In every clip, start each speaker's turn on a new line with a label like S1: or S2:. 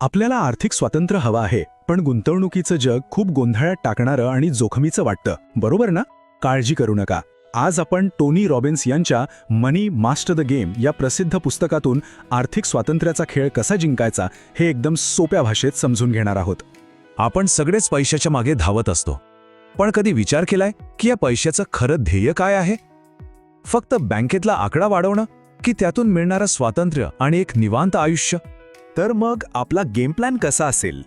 S1: आपल्याला आर्थिक स्वातंत्र्य हवं आहे पण गुंतवणुकीचं जग खूप गोंधळात टाकणारं आणि जोखमीचं वाटतं. बरोबर ना? काळजी करू नका. आज आपण टोनी रॉबिन्स यांच्या मनी मास्टर द गेम या प्रसिद्ध पुस्तकातून आर्थिक स्वातंत्र्याचा खेळ कसा जिंकायचा हे एकदम सोप्या भाषेत समजून घेणार आहोत.
S2: आपण सगळेच पैशाच्या मागे धावत असतो. पण कधी विचार केलाय की या पैशाचं खरं ध्येय काय आहे? फक्त बँकेतला आकडा वाढवणं की त्यातून मिळणारं स्वातंत्र्य आणि एक निवांत आयुष्य?
S1: तर मग आपला गेम प्लॅन कसा असेल?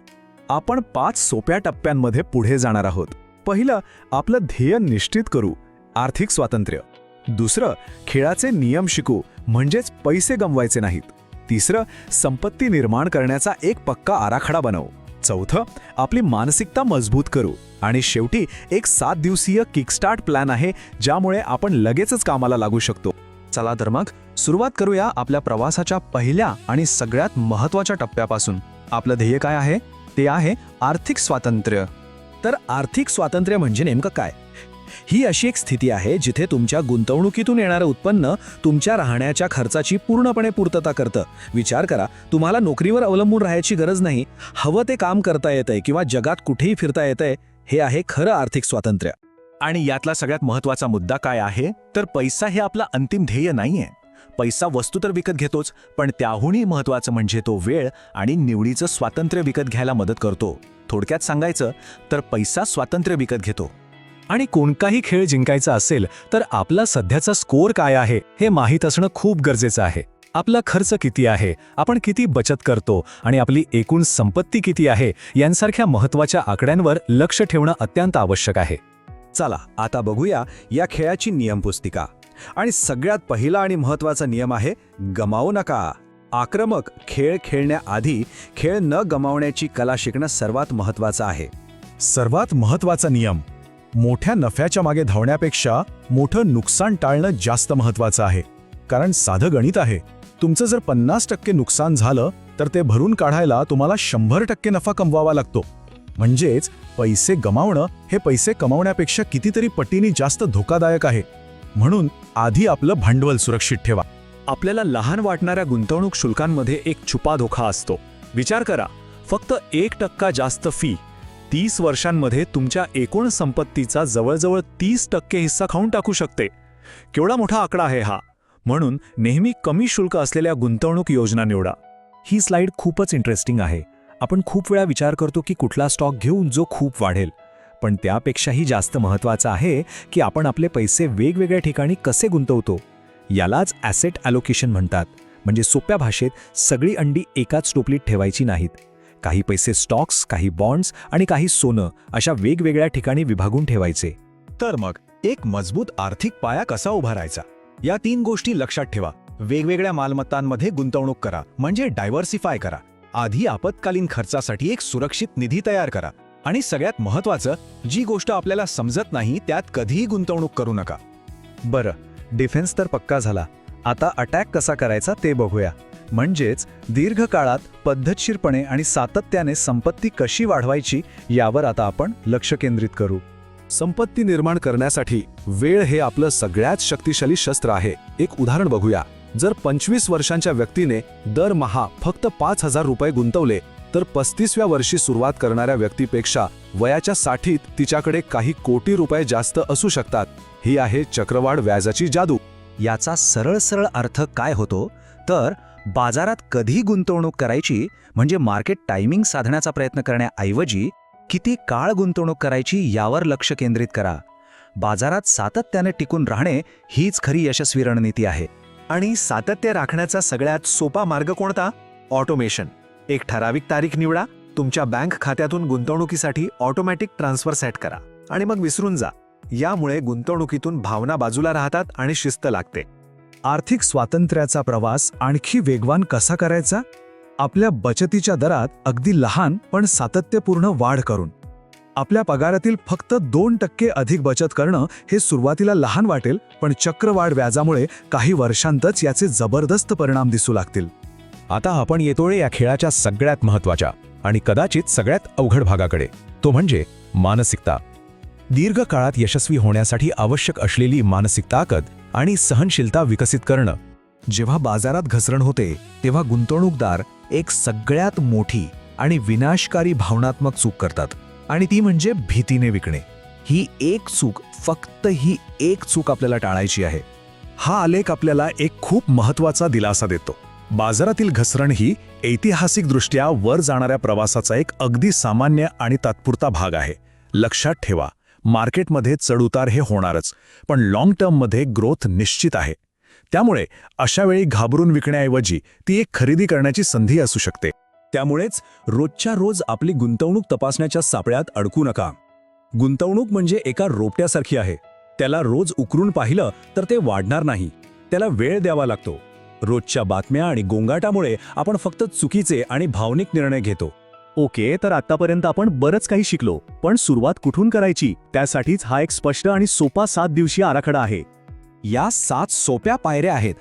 S1: आपण पाच सोप्या टप्प्यांमध्ये पुढे जाणार आहोत. पहिलं आपलं ध्येय निश्चित करू आर्थिक स्वातंत्र्य. दुसरं खेळाचे नियम शिकू म्हणजेच पैसे गमवायचे नाहीत. तिसरं संपत्ती निर्माण करण्याचा एक पक्का आराखडा बनवू. चौथं आपली मानसिकता मजबूत करू. आणि शेवटी एक सात दिवसीय किकस्टार्ट प्लॅन आहे ज्यामुळे आपण लगेचच कामाला लागू शकतो.
S2: चला तर मग सुरुवात करूया आपल्या प्रवासाच्या पहिल्या आणि सगळ्यात महत्त्वाच्या टप्प्यापासून. आपलं ध्येय काय आहे? ते आहे आर्थिक स्वातंत्र्य.
S3: तर आर्थिक स्वातंत्र्य म्हणजे नेमकं काय? ही अशी एक स्थिती आहे जिथे तुमच्या गुंतवणुकीतून येणारं उत्पन्न तुमच्या राहण्याच्या खर्चाची पूर्णपणे पूर्तता करतं. विचार करा तुम्हाला नोकरीवर अवलंबून राहायची गरज नाही. हवं ते काम करता येतंय किंवा जगात कुठेही फिरता येतंय हे आहे खरं आर्थिक स्वातंत्र्य.
S2: आणि यातला सगळ्यात महत्त्वाचा मुद्दा काय आहे? तर पैसा हे आपला अंतिम ध्येय नाहीये. पैसा वस्तू तर विकत घेतोच पण त्याहूनही महत्वाचं म्हणजे तो वेळ आणि निवडीचं स्वातंत्र्य विकत घ्यायला मदत करतो. थोडक्यात सांगायचं तर पैसा स्वातंत्र्य विकत घेतो.
S4: आणि कोणताही खेळ जिंकायचा असेल तर आपला सध्याचा स्कोअर काय आहे हे माहीत असणं खूप गरजेचं आहे. आपला खर्च किती आहे आपण किती बचत करतो आणि आपली एकूण संपत्ती किती आहे यांसारख्या महत्त्वाच्या आकड्यांवर लक्ष ठेवणं अत्यंत आवश्यक आहे.
S3: चला आता बघूया या खेळाची नियमपुस्तिका. आणि सगळ्यात पहिला आणि महत्त्वाचा नियम आहे गमावू नका. आक्रमक खेळ खेळण्याआधी खेळ न गमावण्याची कला शिकणं सर्वात महत्त्वाचं आहे.
S1: सर्वात महत्त्वाचा नियम मोठ्या नफ्याच्या मागे धावण्यापेक्षा मोठं नुकसान टाळणं जास्त महत्त्वाचं आहे. कारण साधं गणित आहे तुमचं जर पन्नास टक्के नुकसान झालं तर ते भरून काढायला तुम्हाला शंभर टक्के नफा कमवावा लागतो. म्हणजेच पैसे गमावणं हे पैसे कमावण्यापेक्षा कितीतरी पटीने जास्त धोकादायक आहे. म्हणून आधी आपलं भांडवल सुरक्षित ठेवा.
S4: आपल्याला लहान वाटणाऱ्या गुंतवणूक शुल्कांमध्ये एक छुपा धोका असतो. विचार करा फक्त एक टक्का जास्त फी तीस वर्षांमध्ये तुमच्या एकूण संपत्तीचा जवळजवळ तीस टक्के हिस्सा खाऊन टाकू शकते. केवढा मोठा आकडा आहे हा. म्हणून नेहमी कमी शुल्क असलेल्या गुंतवणूक योजना निवडा. ही स्लाइड खूपच इंटरेस्टिंग आहे. आपण खूप वेळा विचार करतो की कुठला स्टॉक घेऊन जो खूप वाढेल. पण त्यापेक्षाही जास्त महत्त्वाचं आहे की आपण आपले पैसे वेगवेगळ्या ठिकाणी कसे गुंतवतो. यालाच ॲसेट ॲलोकेशन म्हणतात. म्हणजे सोप्या भाषेत सगळी अंडी एकाच टोपलीत ठेवायची नाहीत. काही पैसे स्टॉक्स काही बॉन्ड्स आणि काही सोनं अशा वेगवेगळ्या ठिकाणी विभागून ठेवायचे.
S1: तर मग एक मजबूत आर्थिक पाया कसा उभारायचा? या तीन गोष्टी लक्षात ठेवा. वेगवेगळ्या मालमत्तांमध्ये गुंतवणूक करा. म्हणजे डायव्हर्सिफाय करा. आधी आपत्कालीन खर्चासाठी एक सुरक्षित निधी तयार करा. आणि सगळ्यात महत्वाचं जी गोष्ट आपल्याला समजत नाही त्यात कधीही गुंतवणूक करू नका.
S3: बरं डिफेन्स तर पक्का झाला. आता अटॅक कसा करायचा ते बघूया. म्हणजेच दीर्घकाळात पद्धतशीरपणे आणि सातत्याने संपत्ती कशी वाढवायची यावर आता आपण लक्ष केंद्रित करू.
S1: संपत्ती निर्माण करण्यासाठी वेळ हे आपलं सगळ्यात शक्तिशाली शस्त्र आहे. एक उदाहरण बघूया. जर पंचवीस वर्षांच्या व्यक्तीने दरमहा फक्त पाच हजार रुपये गुंतवले तर पस्तीसव्या वर्षी सुरुवात करणाऱ्या व्यक्तीपेक्षा वयाच्या साठीत तिच्याकडे काही कोटी रुपये जास्त असू शकतात. ही आहे चक्रवाढ व्याजाची जादू.
S3: याचा सरळ सरळ अर्थ काय होतो? तर बाजारात कधी गुंतवणूक करायची म्हणजे मार्केट टायमिंग साधण्याचा प्रयत्न करण्याऐवजी किती काळ गुंतवणूक करायची यावर लक्ष केंद्रित करा. बाजारात सातत्याने टिकून राहणे हीच खरी यशस्वी रणनीती आहे.
S2: आणि सातत्य राखण्याचा सगळ्यात सोपा मार्ग कोणता? ऑटोमेशन. एक ठराविक तारीख निवडा तुमच्या बँक खात्यातून गुंतवणुकीसाठी ऑटोमॅटिक ट्रान्सफर सेट करा आणि मग विसरून जा. यामुळे गुंतवणुकीतून भावना बाजूला राहतात आणि शिस्त लागते.
S1: आर्थिक स्वातंत्र्याचा प्रवास आणखी वेगवान कसा करायचा? आपल्या बचतीच्या दरात अगदी लहान पण सातत्यपूर्ण वाढ करून. आपल्या पगारातील फक्त दोन टक्के अधिक बचत करणं हे सुरुवातीला लहान वाटेल पण चक्रवाढ व्याजामुळे काही वर्षांतच याचे जबरदस्त परिणाम दिसू लागतील.
S2: आता आपण येतोय या खेळाच्या सगळ्यात महत्त्वाच्या आणि कदाचित सगळ्यात अवघड भागाकडे. तो म्हणजे मानसिकता. दीर्घकाळात यशस्वी होण्यासाठी आवश्यक असलेली मानसिक ताकद आणि सहनशीलता विकसित करणं.
S3: जेव्हा बाजारात घसरण होते तेव्हा गुंतवणूकदार एक सगळ्यात मोठी
S1: आणि विनाशकारी भावनात्मक चूक करतात. आणि ती म्हणजे भीतीने विकणे. ही एक चूक फक्त ही एक चूक आपल्याला टाळायची आहे.
S4: हा आलेख आपल्याला एक खूप महत्त्वाचा दिलासा देतो. बाजारातील घसरण ही ऐतिहासिकदृष्ट्या वर जाणाऱ्या प्रवासाचा एक अगदी सामान्य आणि तात्पुरता भाग आहे. लक्षात ठेवा मार्केटमध्ये चढउतार हे होणारच पण लाँग टर्ममध्ये ग्रोथ निश्चित आहे. त्यामुळे अशावेळी घाबरून विकण्याऐवजी ती एक खरेदी करण्याची संधी असू शकते.
S3: त्यामुळेच रोजच्या रोज आपली गुंतवणूक तपासण्याच्या सापळ्यात अडकू नका. गुंतवणूक म्हणजे एका रोपट्यासारखी आहे. त्याला रोज उकरून पाहिलं तर ते वाढणार नाही. त्याला वेळ द्यावा लागतो. रोजच्या बातम्या आणि गोंगाटामुळे आपण फक्त चुकीचे आणि भावनिक निर्णय घेतो.
S4: ओके तर आतापर्यंत आपण बरंच काही शिकलो पण सुरुवात कुठून करायची? त्यासाठीच हा एक स्पष्ट आणि सोपा सात दिवसीय आराखडा आहे.
S1: या सात सोप्या पायऱ्या आहेत.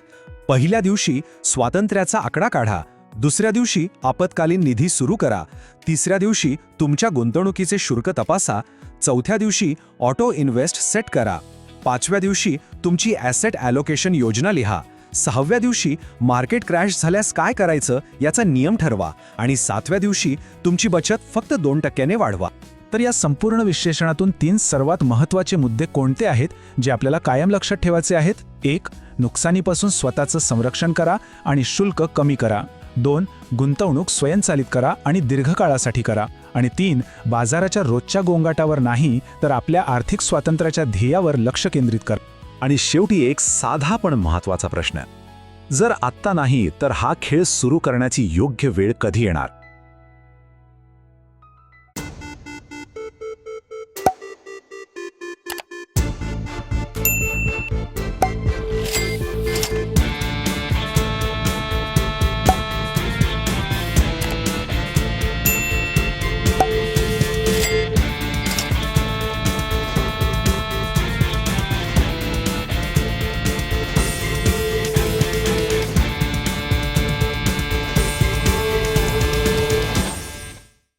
S1: पहिल्या दिवशी स्वातंत्र्याचा आकडा काढा. दुसऱ्या दिवशी आपत्कालीन निधी सुरू करा. तिसऱ्या दिवशी तुमच्या गुंतवणुकीचे शुल्क तपासा. चौथ्या दिवशी ऑटो इन्व्हेस्ट सेट करा. पाचव्या दिवशी तुमची ॲसेट ॲलोकेशन योजना लिहा. सहाव्या दिवशी मार्केट क्रॅश झाल्यास काय करायचं याचा नियम ठरवा आणि सातव्या दिवशी तुमची बचत फक्त दोन टक्क्याने वाढवा.
S2: तर या संपूर्ण विश्लेषणातून तीन सर्वात महत्त्वाचे मुद्दे कोणते आहेत जे आपल्याला कायम लक्षात ठेवायचे आहेत? एक नुकसानीपासून स्वतःचं संरक्षण करा आणि शुल्क कमी करा. दोन गुंतवणूक स्वयंचालित करा आणि दीर्घकाळासाठी करा. आणि तीन बाजाराच्या रोजच्या गोंगाटावर नाही तर आपल्या आर्थिक स्वातंत्र्याच्या ध्येयावर लक्ष केंद्रित करा.
S4: आणि शेवटी एक साधा पण महत्त्वाचा प्रश्न. जर आत्ता नाही तर हा खेळ सुरू करण्याची योग्य वेळ कधी येणार?